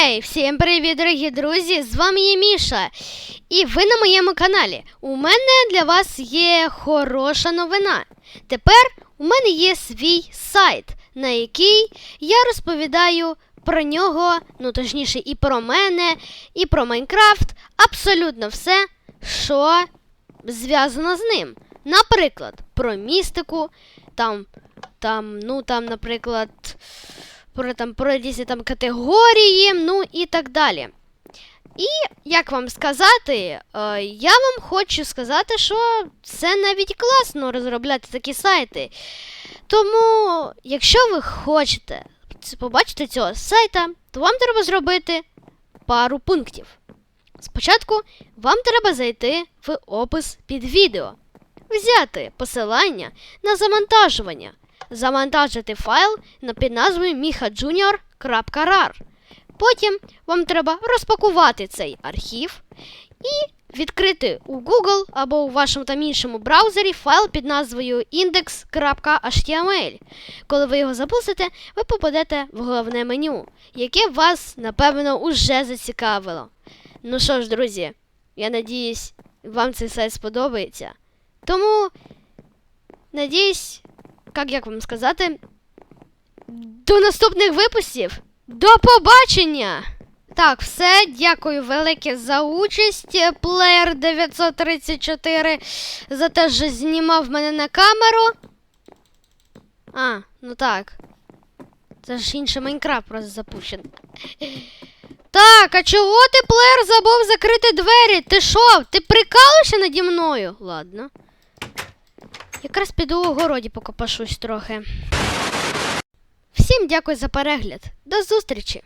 Гей, всім привіт, дорогі друзі! З вами є Міша. І ви на моєму каналі. У мене для вас є хороша новина. Тепер у мене є свій сайт, на який я розповідаю про нього, ну точніше, і про мене, і про Майнкрафт. Абсолютно все, що зв'язано з ним. Наприклад, про містику, там, там, ну там, наприклад, про там про різні там категорії, ну і так далі. І як вам сказати, е, я вам хочу сказати, що це навіть класно розробляти такі сайти. Тому, якщо ви хочете побачити цього сайта, то вам треба зробити пару пунктів. Спочатку вам треба зайти в опис під відео, взяти посилання на завантажування, завантажити файл під назвою mihajunior.rar. Потім вам треба розпакувати цей архів і відкрити у Google або у вашому там іншому браузері файл під назвою index.html. Коли ви його запустите, ви попадете в головне меню, яке вас, напевно, уже зацікавило. Ну що ж, друзі, я надіюсь, вам цей сайт сподобається. Тому, надіюсь, як, як вам сказати, до наступних випусків. До побачення! Так, все, дякую велике за участь. Плеєр 934 за те, що знімав мене на камеру. А, ну так. Це ж інший Майнкрафт просто запущений. Так, а чого ти, плеєр, забув закрити двері? Ти що? Ти прикалуєшся наді мною? Ладно. Якраз піду у городі покопашусь трохи. Всім дякую за перегляд. До зустрічі!